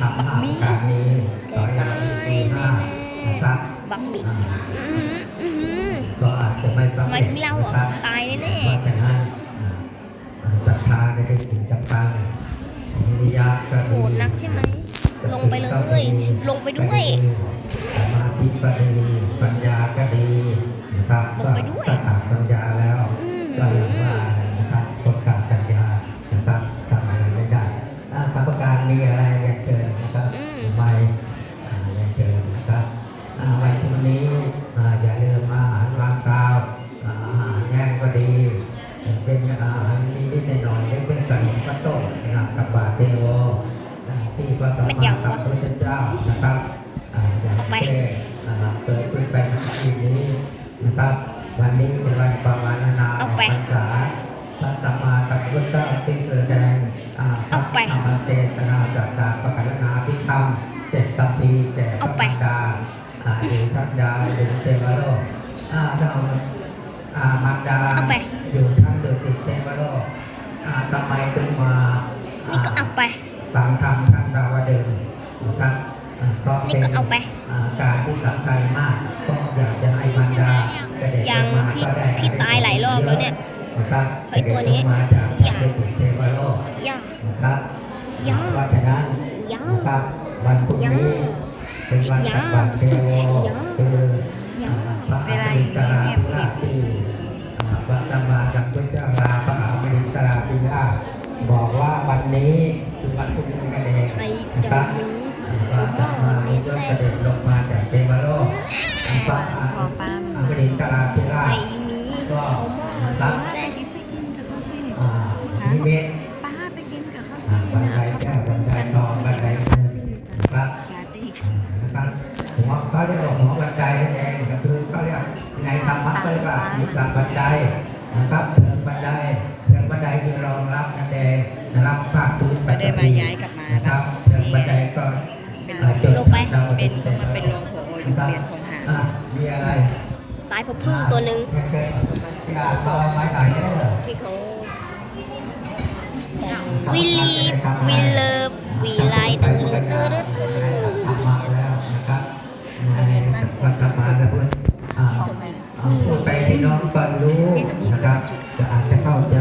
ทำห้าการนี้ขออย่างที่ปีหน้านะครับบักบิอ่าอื้อหืออื้อหือก็อาจจะไม่สำหมาเร็ยจถึงเรานะเหรอครับตายแน่เพราะฉะนั้นอ่าศรัทธาได้ได้ถึงจังปังวิริยะก็ๆโหดีดนักใช่ไหมลงไปเลยลงไปด้วยสมาธิก็ดีปัญ วันนี้เป็นวันปวารณาเอาไปพรรษาพระสัมมาสัมพุทธเจ้าที่แสดงอ่าพระเอาไปธรรมเทศนาจักการประกาศนาพิธรรมเจ็ดกัมพีร์แก่พเอาระไปบรรดาอ่าเดชทัตดาเดชเทวโลกอ่าเราอ่ามารดาเอาไปอยู่ชั้นเดือดติดเทวโลกอ่าทำไมถึงมานี่ก็เอาไปฟังธรรมท่านดาวดึงส์นะครับอ่าก็เป็นี่ก็เอาไปอ่าการที่สำคัญมาก นะครับไอ้ตัวนี้เสด็จมาจากอย่าพระสุเทวโลกย่านะครับอย่าเพราะฉะนั้นอย่านะครับวันพรุ่งนี้เป็นวันอย่าตักบาตรเทโวอย่าคืออย่าพระอริกราธิราชที่อ่าพระสัมมาสัมพุทธเจ้าลาพระอริกราธิราชบอกว่าวันนี้คือวันพรุ่งนี้กันเองใครนะจะครับ พื้นก็ได้มาย้ายกลับมานะคแบรับบเชิงบันไดก็เป็นอ่าจุดลงไปดาวเป็นดึก็งส์มาเป็นรองผอโรงเรียนของหางอะมีอะไรตายเพราะพึ่งตัวหนึ่งเกิดๆอย่าซอยไม้ไหนเด้อที่เขาวิลีวิเลิฟวิไลเตอร์เตอร์เตอร์เตอร์ทำมาแล้วนะครับวันธรรมาแล้วเพื่อนอ่าที่สมัยอ่าพูดไปพี่น้องก็รู้นะครับจะอาจจะเข้าใจ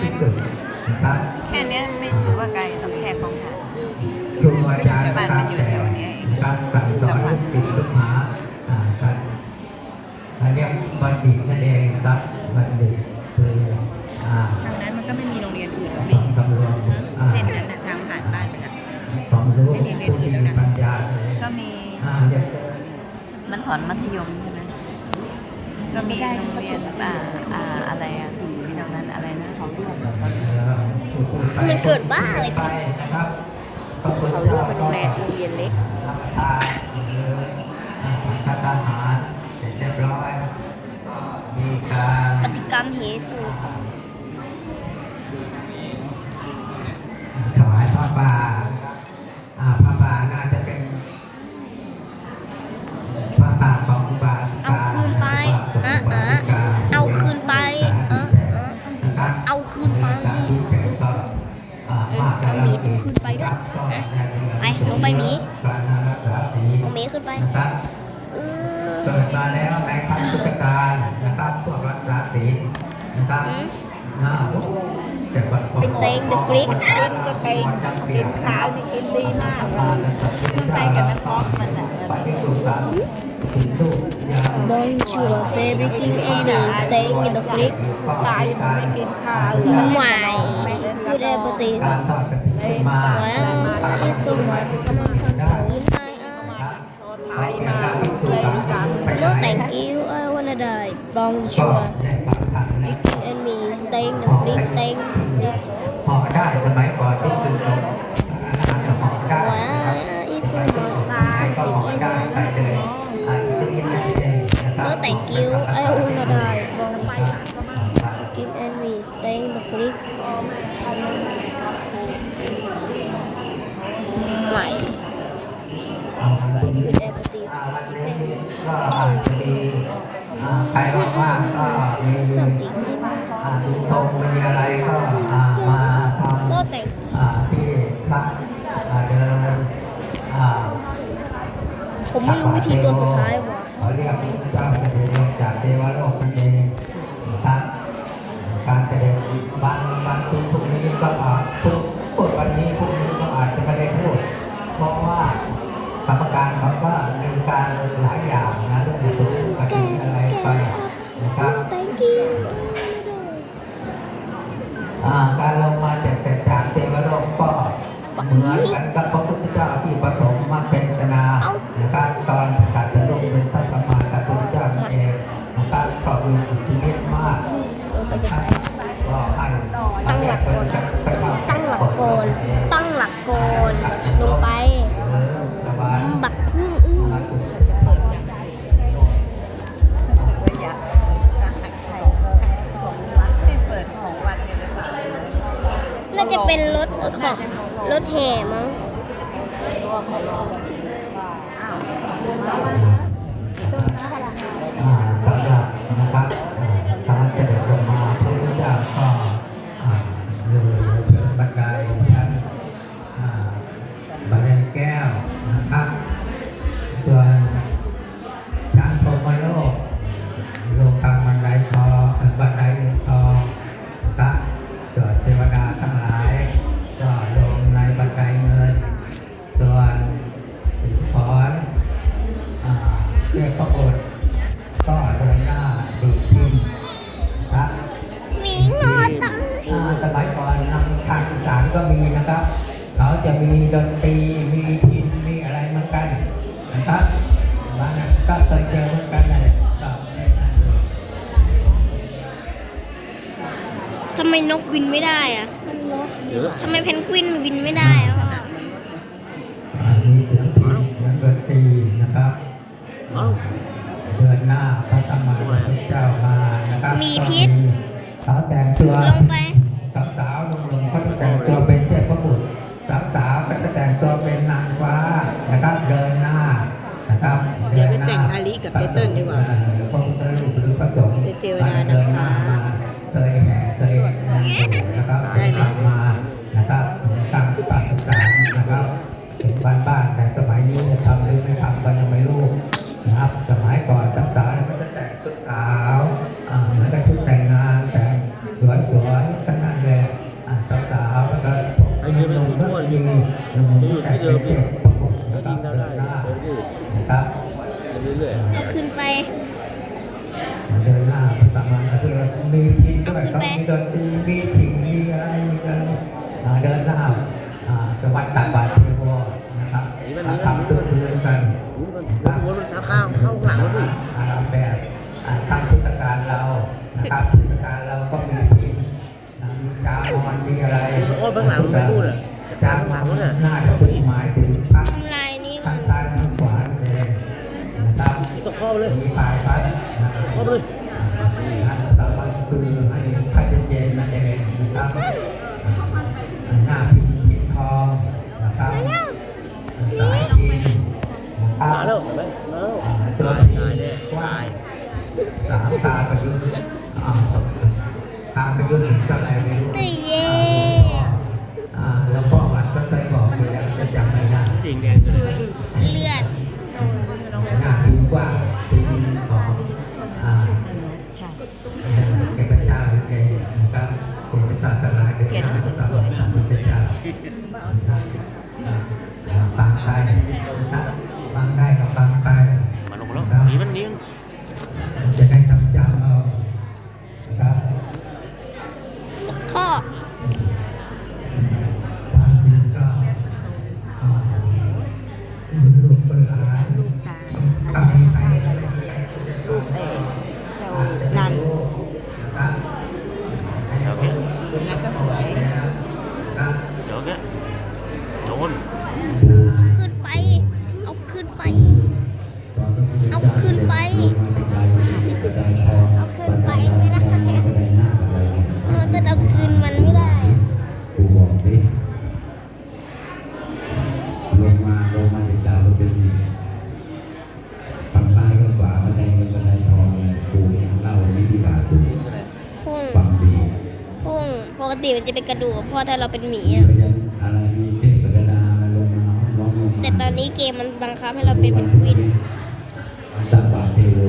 ที่ดีที่สุดนะครับแค่นี้ไม่ถือว่าไกลกับแค่ของหางครูอาจารย์การแต่การสั่งสอนลูกศิษย์ลูกหาการอันเรียกบัณฑิตนั่นเองครับบัณฑิตคือทางนั้นมันก็ไม่มีโรงเรียนอื่นหรอกพี่เส้นนั้นทางผ่านบ้านไปนะความรู้ผู้มีปัญญาก็มีอ่าเรียกมันสอนมัธยมใช่ไหมก็มีโรงเรียนอ่าอะไรอะ นั้นอะไรนะเขาเลือกมันเกิดบ้าอะไรไปขึ้นนะครับขอบคุณเขาเลือกเป็นโรงเรียนโรงเรียนเล็กรับประทานเลย นะครับอืมน่าแต่ก่อนผมเป็นเต็ง The Flick กินก็เต็งกินข้าวนี่กินดีมากไปกับนักร้องมันอะปฏิสุสานกินลูกยา Bonjour c'est breaking and me staying in the flick ชายไม่กินข้าวใหม่คือได้ปฏิการทอดกระถิ่นมาว้าวอีสมัยกำลังทำของกินไปอะไปมาสุสานกัน No thank you I wanna die ก็ Bonjour ได้ฟังธร ก็อาจจะมีใครว่างๆก็มีดูตรงมีอะไรก็มาทำที่พระเดินผมไม่รู้วิธีตัวสุดท้ายำนที่นี่มากก็ให้ตั้งหลักก่อนตั้งหลักก่อนตั้งหลักก่อนลงไปบักพึ่งอื้อน่าจะเป็นรถของรถแห่มั้ง นกบินไม่ได้อะทำไมเพนกวินบินไม่ได้อะพ่อมีศิลปินนักดตีนะครับเดินหน้าพระสมาระเจ้ามานะครับมีพิษสาวแต่งตัวลงไปสาวสลงลงเขาจะแต่งตัวเป็นเทพบุตรสาวสาวก็จะแต่งตัวเป็นนางฟ้านะครับ เดินหน้านะครับเดินหน้าไปแต่งอาลีกับเปเติ้ลดีกว่าพระพุทธรูปหรือพระสงฆ์เจวา กัเรื่อยๆ เอาขึ้นไป เดินหน้าไปตางมาเพื่อมีพิมพ์ด้วยต้งมีดนตรีมีถิ่งมีอะไรมีอะไเดินหน้าจังหวัดตักบาตรเวนะครับทำตัวเพื่อนกันอุ๊ยมันมันมันเข้าข้างเข้าหลังด้วยอาราแบบทำพุทธการเรานะครับพุทธการเราก็มีพิมพ์นะมีจามอนมีอะไรโอ้ยเบื้องหลังไม่รู้น่ะจามอนหน้า เข้าไปเลยเข้าไปเลย รมีเทพกระดาอะไรลงมาร้องลงมาแต่ตอนนี้เกมมันบังคับให้เราเป็นเพนกวินอันตบาเทโว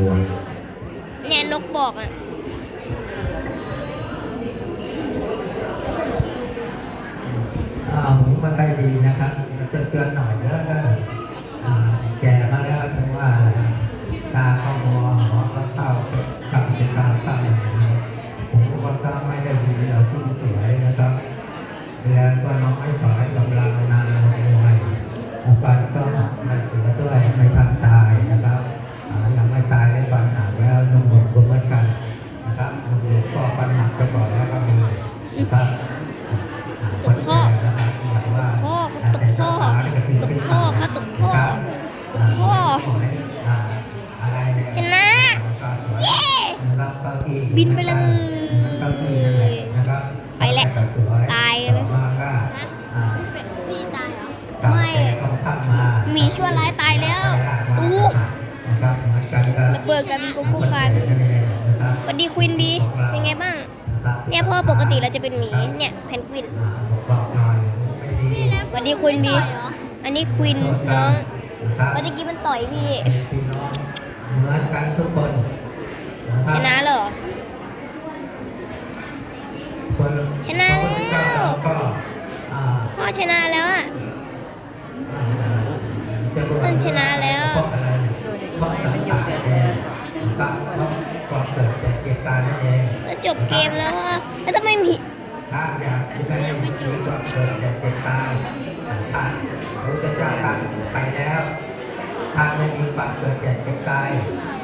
เนี่ยนกบอกอะอ่าผมมาใกล้ดีนะครับเตือนเตือนๆหน่อย บเก้าอี้บินไปเลยเก้าอี้นั่นแหละนะครับไปแล้ว ตายเลยต่อมาก็อ่ามีตายเหรอกลับไม่แต่ต้องข้ามมาหมีชั่วร้ายตายแล้วอู้นะครับเหมือนกันกับระเบิดกันเป็นกุ๊กกุ๊กคันนะครับสวัสดีควินบีเป็นไงบ้าง เนี่ยพ่อปกติเราจะเป็นหมี เนี่ยเพนกวินอ่าบอกหน่อยไม่ดีสวัสดีควินบี อันนี้ควินน้องนะครับเมื่อกี้มันต่อยพี่ พระพุทธเจ้าท่านไปแล้วทานไม่มีความเกิดจากเหตุการณ์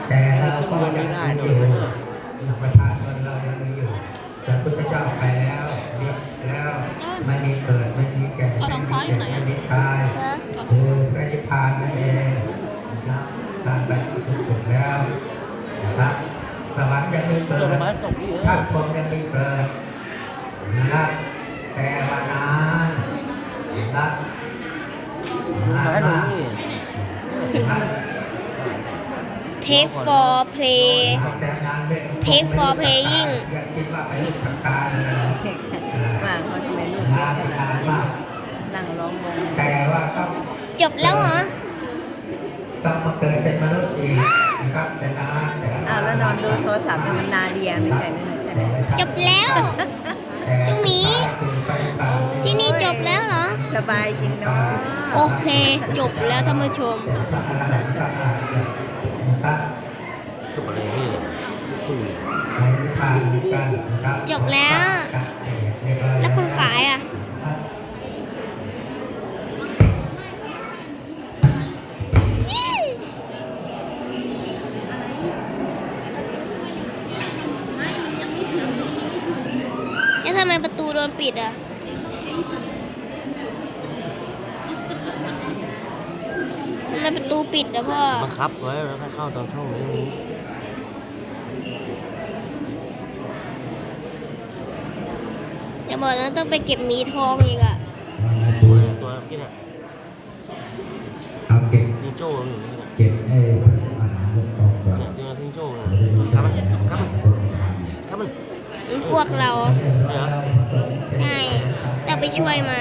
แต่เราก็ยังมีอยู่ประชาชนเรายังมีอยู่แต่พระพุทธเจ้าไปแล้วเรียบแล้วไม่มีเกิดไม่มีแก่ไม่มีเจ็บไม่มีตายคือพระนิพพานนั่นเองนะครับการไปสุดสุดแล้วนะครับสวรรค์ยังมีเกิดงมาพระพรหมยังมีเกิดนะครับแต่ว่านานนะครับ นานมาดูมากนี่นะครับ take for play แต่นานเป็น Take for playing อย่าคิดว่าเป็นลูกทางการเลยนะว่าเขาทำไมลูกนานเล็กขนานนาดมากนั่งร้องวงแต่ว่าต้องจบแล้วเหรอต้องมาเกิดเป็นมนุษย์อีกนะครับแต่นานแต่นานอ้าวแล้วนอนดูโทรศัพท์มันนาเรียไม่ใช่ไม่ใช่ไหมจบแล้วแต่เจ้าหมี สบายจริงเนาะโอเคจบแล้วท่านผู้ชมพระอรหันต์ก็อาจจะนะครับจบอะไรนี่คือในนิพพานเหมือนกันนะครับจบแล้ว แล้วคนขายอะแล้วทำไมประตูโดนปิดอะ ทำไมประตูปิดอะพ่อบังคับไว้แล้วก็เข้าตอนช่องนี้อย่าบอกนะต้องไปเก็บหมีทองอีกอะตัวตัวพี่เนี่ยเอาเก็บทิงโจ้อยู่นี่เนี่ยเก็บไอ้อาหารลงออกก่อนเนี่ยทิงโจ้เดี๋ยวครับจะมันมีครับมันคนทครับมันพวกเราำใช่แต่ไปช่วยมา